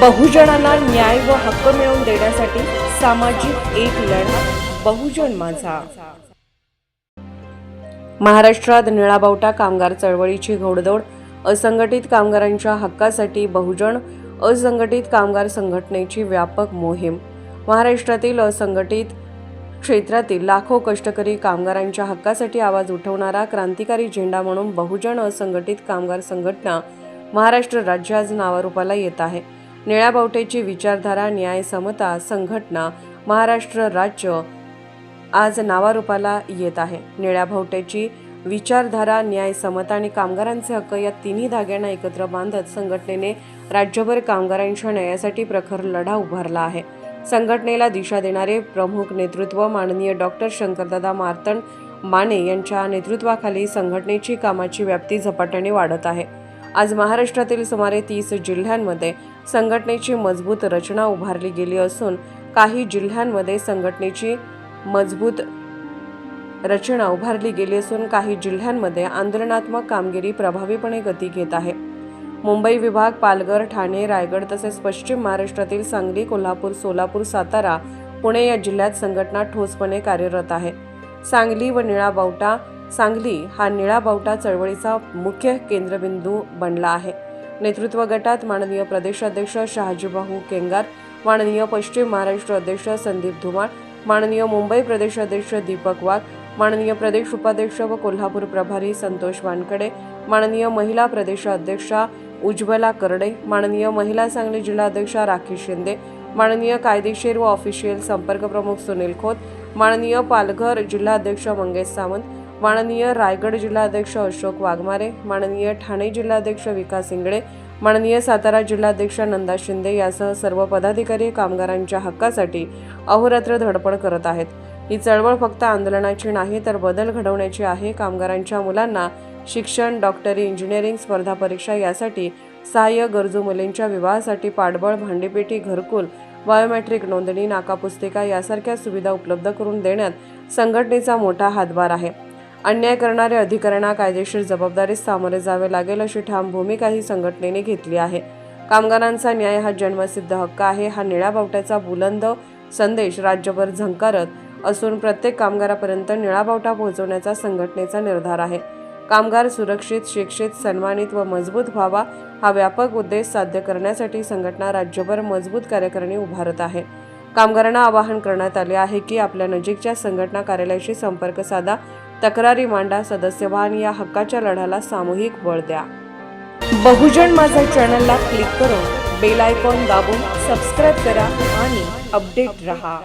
बहुजनांना न्याय व हक्क मिळवून देण्यासाठी सामाजिक एक लढा बहुजन माझा. महाराष्ट्रात निळाबावटा कामगार चळवळीची घोडदौड असंघटित कामगारांच्या हक्कासाठी बहुजन असंघटित कामगार संघटनेची व्यापक मोहीम. महाराष्ट्रातील असंघटित क्षेत्रातील लाखो कष्टकरी कामगारांच्या हक्कासाठी आवाज उठवणारा क्रांतिकारी झेंडा म्हणून बहुजन असंघटित कामगार संघटना महाराष्ट्र राज्य आज नावारूपाला येत आहे. निळ्या बावटेची विचारधारा न्याय समता संघटना महाराष्ट्र राज्य आज नावारूपाला येत आहे. निळ्या विचारधारा न्याय समता आणि कामगारांचे हक्क या तिन्ही धाग्यांना एकत्र बांधत संघटनेने राज्यभर कामगारांच्या न्यायासाठी प्रखर लढा उभारला आहे. संघटनेला दिशा देणारे प्रमुख नेतृत्व माननीय डॉक्टर शंकरदादा मार्तंड माने यांच्या नेतृत्वाखाली संघटनेची कामाची व्याप्ती झपाट्याने वाढत आहे. आज महाराष्ट्रातील सुमारे तीस जिल्ह्यांमध्ये संघटनेची मजबूत रचना उभारली गेली असून काही जिल्ह्यांमध्ये संघटनेची मजबूत रचना उभारली गेली असून काही जिल्ह्यांमध्ये आंदोलनात्मक कामगिरी प्रभावीपणे गती घेत आहे. मुंबई विभाग पालघर ठाणे रायगड तसेच पश्चिम महाराष्ट्रातील सांगली कोल्हापूर सोलापूर सातारा पुणे या जिल्ह्यात संघटना ठोसपणे कार्यरत आहे. सांगली व निळा बावटा सांगली हा निळा बावटा चळवळीचा मुख्य केंद्रबिंदू बनला आहे. नेतृत्व गटात माननीय प्रदेशाध्यक्ष शहाजीभाऊ केंगार माननीय पश्चिम महाराष्ट्र अध्यक्ष संदीप धुमाळ माननीय मुंबई प्रदेशाध्यक्ष दीपक वाघ माननीय प्रदेश उपाध्यक्ष व कोल्हापूर प्रभारी संतोष वानकडे माननीय महिला प्रदेशाध्यक्षा उज्ज्वला करडे माननीय महिला सांगली जिल्हाध्यक्षा राखी शिंदे माननीय कायदेशीर व ऑफिशियल संपर्क प्रमुख सुनील खोत माननीय पालघर जिल्हाध्यक्ष मंगेश सावंत माननीय रायगड जिल्हाध्यक्ष अशोक वाघमारे माननीय ठाणे जिल्हाध्यक्ष विकास इंगळे माननीय सातारा जिल्हाध्यक्ष नंदा शिंदे यासह सर्व पदाधिकारी कामगारांच्या हक्कासाठी अहोरात्र धडपड करत आहेत. ही चळवळ फक्त आंदोलनाची नाही तर बदल घडवण्याची आहे. कामगारांच्या मुलांना शिक्षण डॉक्टरी इंजिनिअरिंग स्पर्धा परीक्षा यासाठी सहाय्य गरजू मुलींच्या विवाहासाठी पाठबळ भांडीपेटी घरकुल बायोमॅट्रिक नोंदणी नाकापुस्तिका यासारख्या सुविधा उपलब्ध करून देण्यात संघटनेचा मोठा हातभार आहे. अन्याय करणाऱ्या अधिकाऱ्यांना कायदेशीर जबाबदारीस सामोरे जावे लागेल अशी ठाम भूमिका ही संघटनेने घेतली आहे. कामगारांचा न्याय हा जन्मसिद्ध हक्क आहे. हा निळ्या बावट्याचा बुलंद संदेश राज्यभर झंकारत असून प्रत्येक कामगारापर्यंत निळा बावटा पोहोचवण्याचा संघटनेचा निर्धार आहे. कामगार सुरक्षित शिक्षित सन्मानित व मजबूत व्हावा हा व्यापक उद्देश साध्य करण्यासाठी संघटना राज्यभर मजबूत कार्यकारिणी उभारत आहे. कामगारांना आवाहन करण्यात आले आहे की आपल्या नजीकच्या संघटना कार्यालयाशी संपर्क साधा. तक्रारी मांडा सदस्य व्हा आणि या हक्काच्या लढ्याला सामूहिक बळ द्या. बहुजन माझा चॅनलला क्लिक करून बेल आयकॉन दाबून सबस्क्राईब करा आणि अपडेट रहा.